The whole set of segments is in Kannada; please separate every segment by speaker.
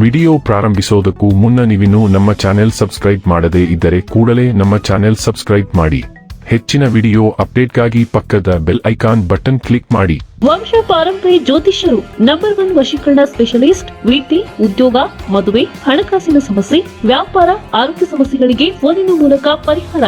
Speaker 1: ವಿಡಿಯೋ ಪ್ರಾರಂಭಿಸೋದಕ್ಕೂ ಮುನ್ನ ನೀವಿನ್ನೂ ನಮ್ಮ ಚಾನೆಲ್ ಸಬ್ಸ್ಕ್ರೈಬ್ ಮಾಡದೇ ಇದ್ದರೆ ಕೂಡಲೇ ನಮ್ಮ ಚಾನೆಲ್ ಸಬ್ಸ್ಕ್ರೈಬ್ ಮಾಡಿ. ಹೆಚ್ಚಿನ ವಿಡಿಯೋ ಅಪ್ಡೇಟ್ಗಾಗಿ ಪಕ್ಕದ ಬೆಲ್ ಐಕಾನ್ ಬಟನ್ ಕ್ಲಿಕ್ ಮಾಡಿ.
Speaker 2: ವಂಶ ಪಾರಂಪರಿ ಜ್ಯೋತಿಷ್ಯರು ನಂಬರ್ ಒನ್ ವಶೀಕರಣ ಸ್ಪೆಷಲಿಸ್ಟ್ ವೃತ್ತಿ ಉದ್ಯೋಗ ಮದುವೆ ಹಣಕಾಸಿನ ಸಮಸ್ಯೆ ವ್ಯಾಪಾರ ಆರೋಗ್ಯ ಸಮಸ್ಯೆಗಳಿಗೆ ಫೋನಿನ ಮೂಲಕ ಪರಿಹಾರ.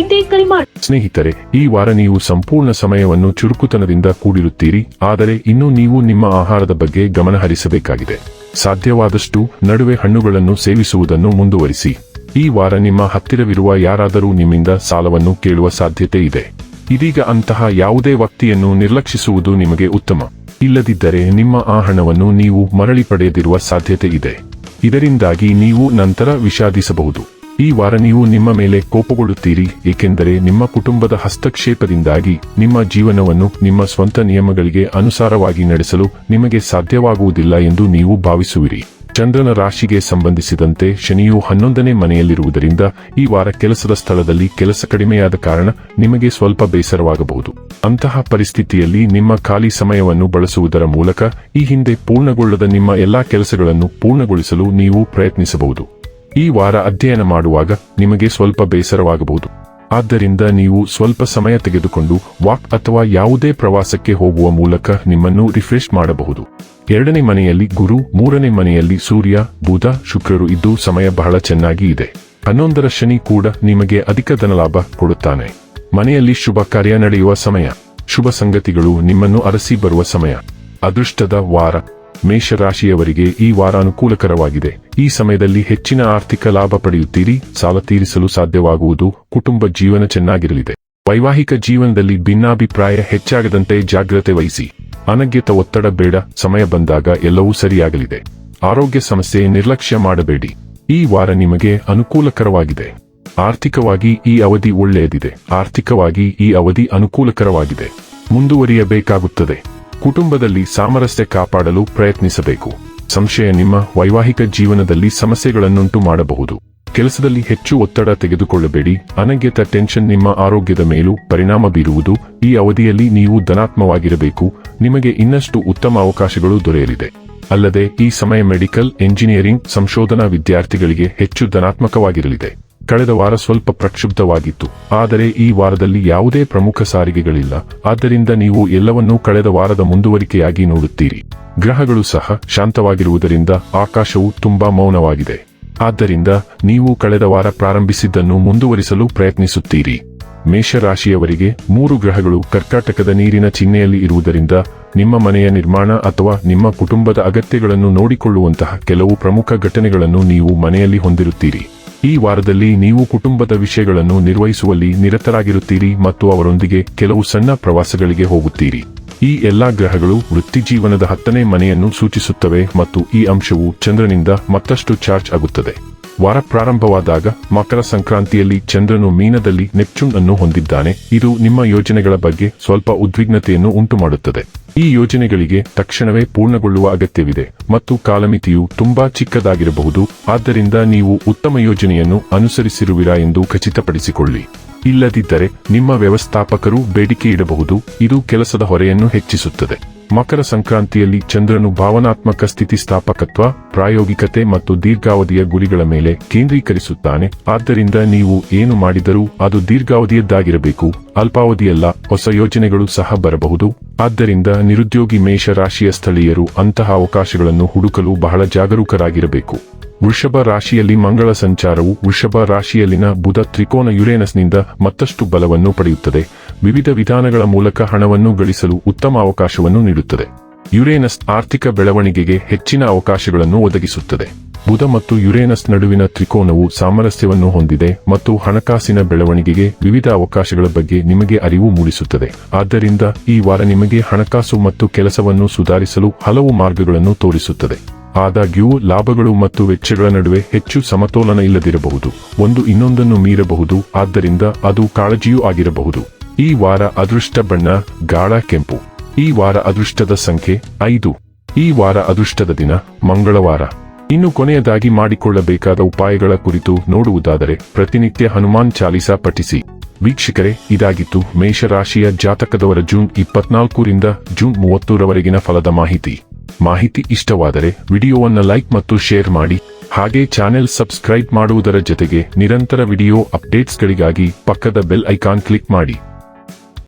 Speaker 2: ಎಂದೇ ಕರೆ ಮಾಡಿ
Speaker 1: ಸ್ನೇಹಿತರೆ ಈ ವಾರ ನೀವು ಸಂಪೂರ್ಣ ಸಮಯವನ್ನು ಚುರುಕುತನದಿಂದ ಕೂಡಿರುತ್ತೀರಿ. ಆದರೆ ಇನ್ನೂ ನೀವು ನಿಮ್ಮ ಆಹಾರದ ಬಗ್ಗೆ ಗಮನ ಹರಿಸಬೇಕಾಗಿದೆ ಸಾಧ್ಯವಾದಷ್ಟು ನಡುವೆ ಹಣ್ಣುಗಳನ್ನು ಸೇವಿಸುವುದನ್ನು ಮುಂದುವರಿಸಿ. ಈ ವಾರ ನಿಮ್ಮ ಹತ್ತಿರವಿರುವ ಯಾರಾದರೂ ನಿಮ್ಮಿಂದ ಸಾಲವನ್ನು ಕೇಳುವ ಸಾಧ್ಯತೆ ಇದೆ. ಇದೀಗ ಅಂತಹ ಯಾವುದೇ ವ್ಯಕ್ತಿಯನ್ನು ನಿರ್ಲಕ್ಷಿಸುವುದು ನಿಮಗೆ ಉತ್ತಮ. ಇಲ್ಲದಿದ್ದರೆ ನಿಮ್ಮ ಆ ಹಣವನ್ನು ನೀವು ಮರಳಿ ಪಡೆಯದಿರುವ ಸಾಧ್ಯತೆ ಇದೆ. ಇದರಿಂದಾಗಿ ನೀವು ನಂತರ ವಿಷಾದಿಸಬಹುದು. ಈ ವಾರ ನೀವು ನಿಮ್ಮ ಮೇಲೆ ಕೋಪಗೊಳ್ಳುತ್ತೀರಿ, ಏಕೆಂದರೆ ನಿಮ್ಮ ಕುಟುಂಬದ ಹಸ್ತಕ್ಷೇಪದಿಂದಾಗಿ ನಿಮ್ಮ ಜೀವನವನ್ನು ನಿಮ್ಮ ಸ್ವಂತ ನಿಯಮಗಳಿಗೆ ಅನುಸಾರವಾಗಿ ನಡೆಸಲು ನಿಮಗೆ ಸಾಧ್ಯವಾಗುವುದಿಲ್ಲ ಎಂದು ನೀವು ಭಾವಿಸುವಿರಿ. ಚಂದ್ರನ ರಾಶಿಗೆ ಸಂಬಂಧಿಸಿದಂತೆ ಶನಿಯು ಹನ್ನೊಂದನೇ ಮನೆಯಲ್ಲಿರುವುದರಿಂದ ಈ ವಾರ ಕೆಲಸದ ಸ್ಥಳದಲ್ಲಿ ಕೆಲಸ ಕಡಿಮೆಯಾದ ಕಾರಣ ನಿಮಗೆ ಸ್ವಲ್ಪ ಬೇಸರವಾಗಬಹುದು. ಅಂತಹ ಪರಿಸ್ಥಿತಿಯಲ್ಲಿ ನಿಮ್ಮ ಖಾಲಿ ಸಮಯವನ್ನು ಬಳಸುವುದರ ಮೂಲಕ ಈ ಹಿಂದೆ ಪೂರ್ಣಗೊಳ್ಳದ ನಿಮ್ಮ ಎಲ್ಲಾ ಕೆಲಸಗಳನ್ನು ಪೂರ್ಣಗೊಳಿಸಲು ನೀವು ಪ್ರಯತ್ನಿಸಬಹುದು. ಈ ವಾರ ಅಧ್ಯಯನ ಮಾಡುವಾಗ ನಿಮಗೆ ಸ್ವಲ್ಪ ಬೇಸರವಾಗಬಹುದು. ಆದ್ದರಿಂದ ನೀವು ಸ್ವಲ್ಪ ಸಮಯ ತೆಗೆದುಕೊಂಡು ವಾಕ್ ಅಥವಾ ಯಾವುದೇ ಪ್ರವಾಸಕ್ಕೆ ಹೋಗುವ ಮೂಲಕ ನಿಮ್ಮನ್ನು ರಿಫ್ರೆಶ್ ಮಾಡಬಹುದು. ಎರಡನೇ ಮನೆಯಲ್ಲಿ ಗುರು, ಮೂರನೇ ಮನೆಯಲ್ಲಿ ಸೂರ್ಯ, ಬುಧ, ಶುಕ್ರರು ಇದ್ದು ಸಮಯ ಬಹಳ ಚೆನ್ನಾಗಿ ಇದೆ. ಹನ್ನೊಂದರ ಶನಿ ಕೂಡ ನಿಮಗೆ ಅಧಿಕ ಧನಲಾಭ ಕೊಡುತ್ತಾನೆ. ಮನೆಯಲ್ಲಿ ಶುಭ ಕಾರ್ಯ ನಡೆಯುವ ಸಮಯ. ಶುಭ ಸಂಗತಿಗಳು ನಿಮ್ಮನ್ನು ಅರಸಿ ಬರುವ ಸಮಯ. ಅದೃಷ್ಟದ ವಾರ. ಮೇಷರಾಶಿಯವರಿಗೆ ಈ ವಾರ ಅನುಕೂಲಕರವಾಗಿದೆ. ಈ ಸಮಯದಲ್ಲಿ ಹೆಚ್ಚಿನ ಆರ್ಥಿಕ ಲಾಭ ಪಡೆಯುತ್ತೀರಿ. ಸಾಲ ತೀರಿಸಲು ಸಾಧ್ಯವಾಗುವುದು. ಕುಟುಂಬ ಜೀವನ ಚೆನ್ನಾಗಿರಲಿದೆ. ವೈವಾಹಿಕ ಜೀವನದಲ್ಲಿ ಭಿನ್ನಾಭಿಪ್ರಾಯ ಹೆಚ್ಚಾಗದಂತೆ ಜಾಗ್ರತೆ ವಹಿಸಿ. ಅನಗ್ಯತ ಒತ್ತಡ ಬೇಡ. ಸಮಯ ಬಂದಾಗ ಎಲ್ಲವೂ ಸರಿಯಾಗಲಿದೆ. ಆರೋಗ್ಯ ಸಮಸ್ಯೆ ನಿರ್ಲಕ್ಷ್ಯ ಮಾಡಬೇಡಿ. ಈ ವಾರ ನಿಮಗೆ ಅನುಕೂಲಕರವಾಗಿದೆ. ಆರ್ಥಿಕವಾಗಿ ಈ ಅವಧಿ ಒಳ್ಳೆಯದಿದೆ. ಆರ್ಥಿಕವಾಗಿ ಈ ಅವಧಿ ಅನುಕೂಲಕರವಾಗಿದೆ. ಮುಂದುವರಿಯಬೇಕಾಗುತ್ತದೆ. ಕುಟುಂಬದಲ್ಲಿ ಸಾಮರಸ್ಯ ಕಾಪಾಡಲು ಪ್ರಯತ್ನಿಸಬೇಕು. ಸಂಶಯ ನಿಮ್ಮ ವೈವಾಹಿಕ ಜೀವನದಲ್ಲಿ ಸಮಸ್ಯೆಗಳನ್ನುಂಟು ಮಾಡಬಹುದು. ಕೆಲಸದಲ್ಲಿ ಹೆಚ್ಚು ಒತ್ತಡ ತೆಗೆದುಕೊಳ್ಳಬೇಡಿ. ಅನಗ್ಯತ ಟೆನ್ಷನ್ ನಿಮ್ಮ ಆರೋಗ್ಯದ ಮೇಲೂ ಪರಿಣಾಮ ಬೀರುವುದು ಈ ಅವಧಿಯಲ್ಲಿ ನೀವು ಧನಾತ್ಮವಾಗಿರಬೇಕು. ನಿಮಗೆ ಇನ್ನಷ್ಟು ಉತ್ತಮ ಅವಕಾಶಗಳು ದೊರೆಯಲಿದೆ. ಅಲ್ಲದೆ ಈ ಸಮಯ ಮೆಡಿಕಲ್, ಎಂಜಿನಿಯರಿಂಗ್, ಸಂಶೋಧನಾ ವಿದ್ಯಾರ್ಥಿಗಳಿಗೆ ಹೆಚ್ಚು ಧನಾತ್ಮಕವಾಗಿರಲಿದೆ. ಕಳೆದ ವಾರ ಸ್ವಲ್ಪ ಪ್ರಕ್ಷುಬ್ಧವಾಗಿತ್ತು. ಆದರೆ ಈ ವಾರದಲ್ಲಿ ಯಾವುದೇ ಪ್ರಮುಖ ಸಾರಿಗೆಗಳಿಲ್ಲ. ಆದ್ದರಿಂದ ನೀವು ಎಲ್ಲವನ್ನೂ ಕಳೆದ ವಾರದ ಮುಂದುವರಿಕೆಯಾಗಿ ನೋಡುತ್ತೀರಿ. ಗ್ರಹಗಳು ಸಹ ಶಾಂತವಾಗಿರುವುದರಿಂದ ಆಕಾಶವು ತುಂಬಾ ಮೌನವಾಗಿದೆ. ಆದ್ದರಿಂದ ನೀವು ಕಳೆದ ವಾರ ಪ್ರಾರಂಭಿಸಿದ್ದನ್ನು ಮುಂದುವರಿಸಲು ಪ್ರಯತ್ನಿಸುತ್ತೀರಿ. ಮೇಷರಾಶಿಯವರಿಗೆ ಮೂರು ಗ್ರಹಗಳು ಕರ್ಕಾಟಕದ ನೀರಿನ ಚಿಹ್ನೆಯಲ್ಲಿ ಇರುವುದರಿಂದ ನಿಮ್ಮ ಮನೆಯ ನಿರ್ಮಾಣ ಅಥವಾ ನಿಮ್ಮ ಕುಟುಂಬದ ಅಗತ್ಯಗಳನ್ನು ನೋಡಿಕೊಳ್ಳುವಂತಹ ಕೆಲವು ಪ್ರಮುಖ ಘಟನೆಗಳನ್ನು ನೀವು ಮನೆಯಲ್ಲಿ ಹೊಂದಿರುತ್ತೀರಿ. ಈ ವಾರದಲ್ಲಿ ನೀವು ಕುಟುಂಬದ ವಿಷಯಗಳನ್ನು ನಿರ್ವಹಿಸುವಲ್ಲಿ ನಿರತರಾಗಿರುತ್ತೀರಿ ಮತ್ತು ಅವರೊಂದಿಗೆ ಕೆಲವು ಸಣ್ಣ ಪ್ರವಾಸಗಳಿಗೆ ಹೋಗುತ್ತೀರಿ. ಈ ಎಲ್ಲಾ ಗ್ರಹಗಳು ವೃತ್ತಿಜೀವನದ ಹತ್ತನೇ ಮನೆಯನ್ನು ಸೂಚಿಸುತ್ತವೆ ಮತ್ತು ಈ ಅಂಶವು ಚಂದ್ರನಿಂದ ಮತ್ತಷ್ಟು ಚಾರ್ಜ್ ಆಗುತ್ತದೆ. ವಾರ ಪ್ರಾರಂಭವಾದಾಗ ಮಕರ ಸಂಕ್ರಾಂತಿಯಲ್ಲಿ ಚಂದ್ರನು ಮೀನದಲ್ಲಿ ನೆಪ್ಚೂನ್ ಅನ್ನು ಹೊಂದಿದ್ದಾನೆ. ಇದು ನಿಮ್ಮ ಯೋಜನೆಗಳ ಬಗ್ಗೆ ಸ್ವಲ್ಪ ಉದ್ವಿಗ್ನತೆಯನ್ನು ಉಂಟುಮಾಡುತ್ತದೆ. ಈ ಯೋಜನೆಗಳಿಗೆ ತಕ್ಷಣವೇ ಪೂರ್ಣಗೊಳ್ಳುವ ಅಗತ್ಯವಿದೆ ಮತ್ತು ಕಾಲಮಿತಿಯು ತುಂಬಾ ಚಿಕ್ಕದಾಗಿರಬಹುದು. ಆದ್ದರಿಂದ ನೀವು ಉತ್ತಮ ಯೋಜನೆಯನ್ನು ಅನುಸರಿಸಿರುವಿರಾ ಎಂದು ಖಚಿತಪಡಿಸಿಕೊಳ್ಳಿ. ಇಲ್ಲದಿದ್ದರೆ ನಿಮ್ಮ ವ್ಯವಸ್ಥಾಪಕರು ಬೇಡಿಕೆ ಇಡಬಹುದು. ಇದು ಕೆಲಸದ ಹೊರೆಯನ್ನು ಹೆಚ್ಚಿಸುತ್ತದೆ. ಮಕರ ಸಂಕ್ರಾಂತಿಯಲ್ಲಿ ಚಂದ್ರನು ಭಾವನಾತ್ಮಕ ಸ್ಥಿತಿಸ್ಥಾಪಕತ್ವ, ಪ್ರಾಯೋಗಿಕತೆ ಮತ್ತು ದೀರ್ಘಾವಧಿಯ ಗುರಿಗಳ ಮೇಲೆ ಕೇಂದ್ರೀಕರಿಸುತ್ತಾನೆ. ಆದ್ದರಿಂದ ನೀವು ಏನು ಮಾಡಿದರೂ ಅದು ದೀರ್ಘಾವಧಿಯದ್ದಾಗಿರಬೇಕು, ಅಲ್ಪಾವಧಿಯಲ್ಲ, ಹೊಸ ಯೋಜನೆಗಳು ಸಹ ಬರಬಹುದು. ಆದ್ದರಿಂದ ನಿರುದ್ಯೋಗಿ ಮೇಷ ರಾಶಿಯ ಸ್ಥಳೀಯರು ಅಂತಹ ಅವಕಾಶಗಳನ್ನು ಹುಡುಕಲು ಬಹಳ ಜಾಗರೂಕರಾಗಿರಬೇಕು. ವೃಷಭ ರಾಶಿಯಲ್ಲಿ ಮಂಗಳ ಸಂಚಾರವು ವೃಷಭ ರಾಶಿಯಲ್ಲಿನ ಬುಧ ತ್ರಿಕೋನ ಯುರೇನಸ್ನಿಂದ ಮತ್ತಷ್ಟು ಬಲವನ್ನು ಪಡೆಯುತ್ತದೆ. ವಿವಿಧ ವಿಧಾನಗಳ ಮೂಲಕ ಹಣವನ್ನು ಗಳಿಸಲು ಉತ್ತಮ ಅವಕಾಶವನ್ನು ನೀಡುತ್ತದೆ. ಯುರೇನಸ್ ಆರ್ಥಿಕ ಬೆಳವಣಿಗೆಗೆ ಹೆಚ್ಚಿನ ಅವಕಾಶಗಳನ್ನು ಒದಗಿಸುತ್ತದೆ. ಬುಧ ಮತ್ತು ಯುರೇನಸ್ ನಡುವಿನ ತ್ರಿಕೋನವು ಸಾಮರಸ್ಯವನ್ನು ಹೊಂದಿದೆ ಮತ್ತು ಹಣಕಾಸಿನ ಬೆಳವಣಿಗೆಗೆ ವಿವಿಧ ಅವಕಾಶಗಳ ಬಗ್ಗೆ ನಿಮಗೆ ಅರಿವು ಮೂಡಿಸುತ್ತದೆ. ಆದ್ದರಿಂದ ಈ ವಾರ ನಿಮಗೆ ಹಣಕಾಸು ಮತ್ತು ಕೆಲಸವನ್ನು ಸುಧಾರಿಸಲು ಹಲವು ಮಾರ್ಗಗಳನ್ನು ತೋರಿಸುತ್ತದೆ. ಆದಾಗ್ಯೂ, ಲಾಭಗಳು ಮತ್ತು ವೆಚ್ಚಗಳ ನಡುವೆ ಹೆಚ್ಚು ಸಮತೋಲನ ಇಲ್ಲದಿರಬಹುದು. ಒಂದು ಇನ್ನೊಂದನ್ನು ಮೀರಬಹುದು, ಆದ್ದರಿಂದ ಅದು ಕಾಳಜಿಯೂ ಆಗಿರಬಹುದು. ಈ ವಾರ ಅದೃಷ್ಟ ಬಣ್ಣ ಗಾಢ ಕೆಂಪು. ಈ ವಾರ ಅದೃಷ್ಟದ ಸಂಖ್ಯೆ ಐದು. ಈ ವಾರ ಅದೃಷ್ಟದ ದಿನ, ಮಂಗಳವಾರ. ಇನ್ನು ಕೊನೆಯದಾಗಿ ಮಾಡಿಕೊಳ್ಳಬೇಕಾದ ಉಪಾಯಗಳ ಕುರಿತು ನೋಡುವುದಾದರೆ ಪ್ರತಿನಿತ್ಯ ಹನುಮಾನ್ ಚಾಲಿಸಾ ಪಠಿಸಿ. ವೀಕ್ಷಕರೇ, ಇದಾಗಿತ್ತು ಮೇಷರಾಶಿಯ ಜಾತಕದವರ ಜೂನ್ ಇಪ್ಪತ್ನಾಲ್ಕರಿಂದ ಜೂನ್ ಮೂವತ್ತರವರೆಗಿನ ಫಲದ ಮಾಹಿತಿ. ಮಾಹಿತಿ ಇಷ್ಟವಾದರೆ ವಿಡಿಯೋವನ್ನು ಲೈಕ್ ಮತ್ತು ಶೇರ್ ಮಾಡಿ. ಹಾಗೆ ಚಾನೆಲ್ ಸಬ್ಸ್ಕ್ರೈಬ್ ಮಾಡುವುದರ ಜೊತೆಗೆ ನಿರಂತರ ವಿಡಿಯೋ ಅಪ್ಡೇಟ್ಸ್ಗಳಿಗಾಗಿ ಪಕ್ಕದ ಬೆಲ್ ಐಕಾನ್ ಕ್ಲಿಕ್ ಮಾಡಿ.